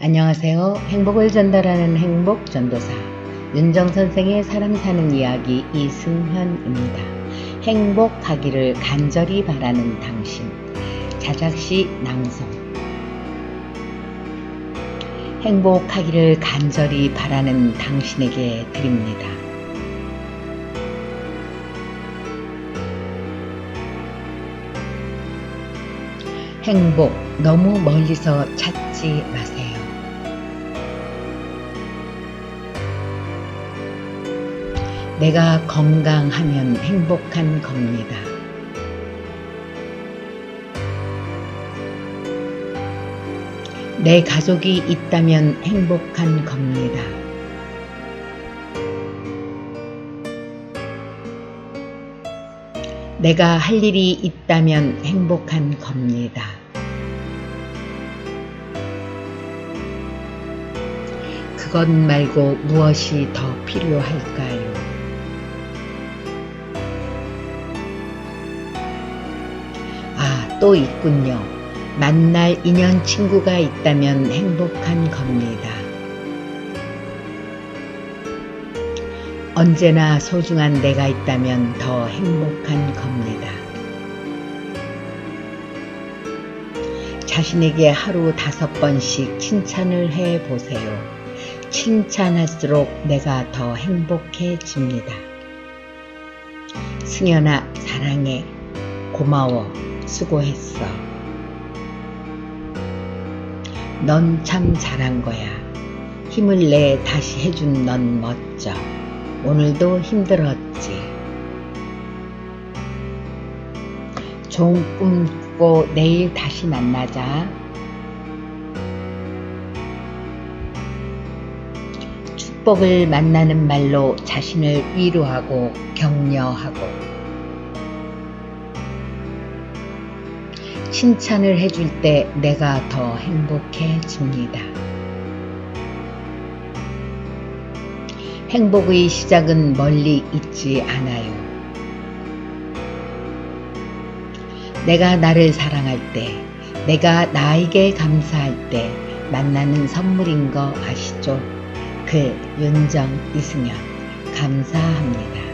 안녕하세요. 행복을 전달하는 행복 전도사 윤정 선생의 사람 사는 이야기 이승현입니다. 행복하기를 간절히 바라는 당신 자작시 낭송 행복하기를 간절히 바라는 당신에게 드립니다. 행복 너무 멀리서 찾지 마세요. 내가 건강하면 행복한 겁니다. 내 가족이 있다면 행복한 겁니다. 내가 할 일이 있다면 행복한 겁니다. 그것 말고 무엇이 더 필요할까요? 아, 또 있군요. 만날 인연 친구가 있다면 행복한 겁니다. 언제나 소중한 내가 있다면 더 행복한 겁니다. 자신에게 하루 다섯 번씩 칭찬을 해 보세요. 칭찬할수록 내가 더 행복해집니다. 승현아, 사랑해. 고마워. 수고했어. 넌 참 잘한 거야. 힘을 내 다시 해준 넌 멋져. 오늘도 힘들었지. 좋은 꿈 꾸고 내일 다시 만나자. 축복을 만나는 말로 자신을 위로하고 격려하고 칭찬을 해줄 때 내가 더 행복해집니다. 행복의 시작은 멀리 있지 않아요. 내가 나를 사랑할 때, 내가 나에게 감사할 때 만나는 선물인 거 아시죠? 그 윤정 이승현 감사합니다.